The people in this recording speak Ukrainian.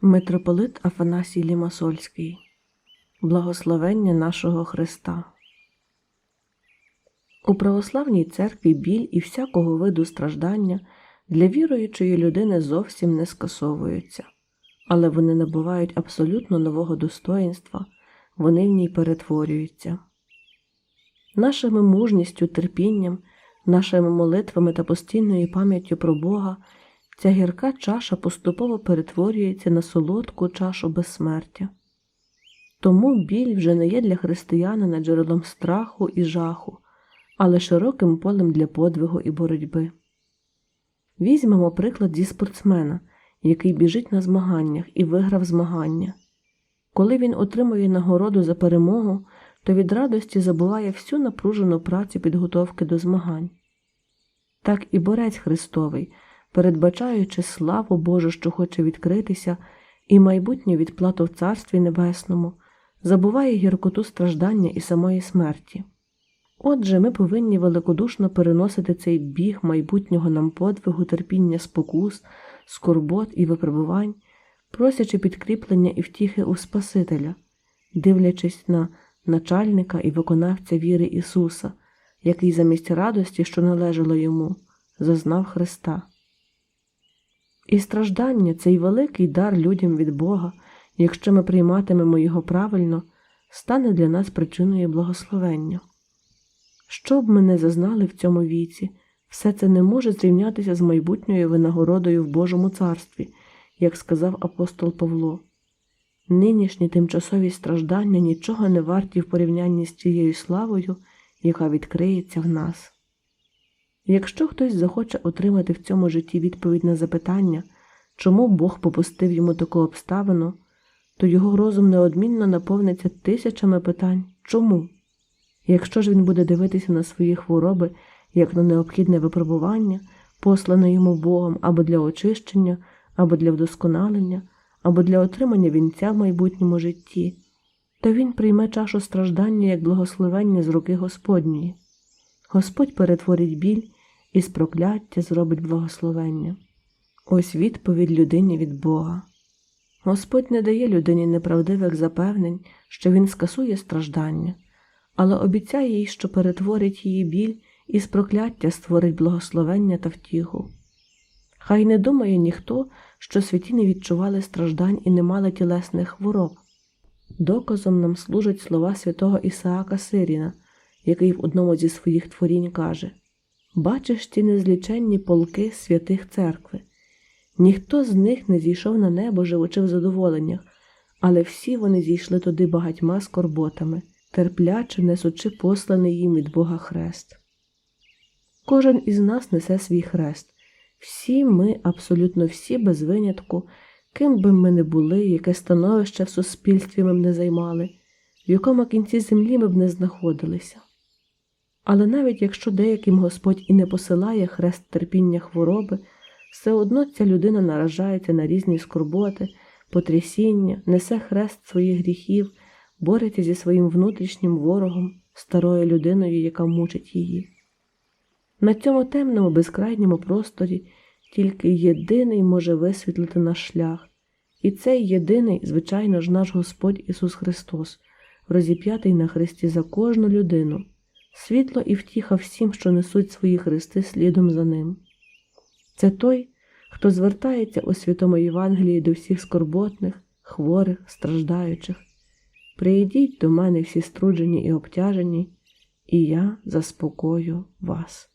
Митрополит Афанасій Лімасольський. Благословення нашого Христа. У православній церкві біль і всякого виду страждання для віруючої людини зовсім не скасовуються, але вони набувають абсолютно нового достоїнства, вони в ній перетворюються. Нашими мужністю, терпінням, нашими молитвами та постійною пам'яттю про Бога ця гірка чаша поступово перетворюється на солодку чашу безсмертя. Тому біль вже не є для християнина джерелом страху і жаху, але широким полем для подвигу і боротьби. Візьмемо приклад зі спортсмена, який біжить на змаганнях і виграв змагання. Коли він отримує нагороду за перемогу, то від радості забуває всю напружену працю підготовки до змагань. Так і борець Христовий, передбачаючи славу Божу, що хоче відкритися, і майбутню відплату в Царстві Небесному, забуває гіркоту страждання і самої смерті. Отже, ми повинні великодушно переносити цей біг майбутнього нам подвигу терпіння спокус, скорбот і випробувань, просячи підкріплення і втіхи у Спасителя, дивлячись на начальника і виконавця віри Ісуса, який замість радості, що належало йому, зазнав Христа. І страждання цей великий дар людям від Бога, якщо ми прийматимемо його правильно, стане для нас причиною благословення. Що б ми не зазнали в цьому віці, все це не може зрівнятися з майбутньою винагородою в Божому царстві, як сказав апостол Павло. Нинішні тимчасові страждання нічого не варті в порівнянні з тією славою, яка відкриється в нас. Якщо хтось захоче отримати в цьому житті відповідь на запитання, чому Бог попустив йому таку обставину, то його розум неодмінно наповниться тисячами питань чому? Якщо ж він буде дивитися на свої хвороби як на необхідне випробування, послане йому Богом або для очищення, або для вдосконалення, або для отримання вінця в майбутньому житті, то він прийме чашу страждання як благословення з руки Господньої. Господь перетворить біль і з прокляття зробить благословення. Ось відповідь людині від Бога. Господь не дає людині неправдивих запевнень, що Він скасує страждання, але обіцяє їй, що перетворить її біль і з прокляття створить благословення та втіху. Хай не думає ніхто, що святі не відчували страждань і не мали тілесних хвороб. Доказом нам служать слова святого Ісаака Сиріна, який в одному зі своїх творінь каже Бачиш ті незліченні полки святих церкви. Ніхто з них не зійшов на небо, живучи в задоволеннях, але всі вони зійшли туди багатьма скорботами, терпляче несучи посланий їм від Бога хрест. Кожен із нас несе свій хрест. Всі ми, абсолютно всі, без винятку, ким би ми не були, яке становище в суспільстві ми б не займали, в якому кінці землі ми б не знаходилися. Але навіть якщо деяким Господь і не посилає хрест терпіння хвороби, все одно ця людина наражається на різні скорботи, потрясіння, несе хрест своїх гріхів, бореться зі своїм внутрішнім ворогом, старою людиною, яка мучить її. На цьому темному безкрайньому просторі тільки єдиний може висвітлити наш шлях, і цей єдиний, звичайно ж, наш Господь Ісус Христос, розіп'ятий на Христі за кожну людину, світло і втіха всім, що несуть свої хрести слідом за ним. Це той, хто звертається у святому Євангелії до всіх скорботних, хворих, страждаючих. Прийдіть до мене всі струджені і обтяжені, і я заспокою вас.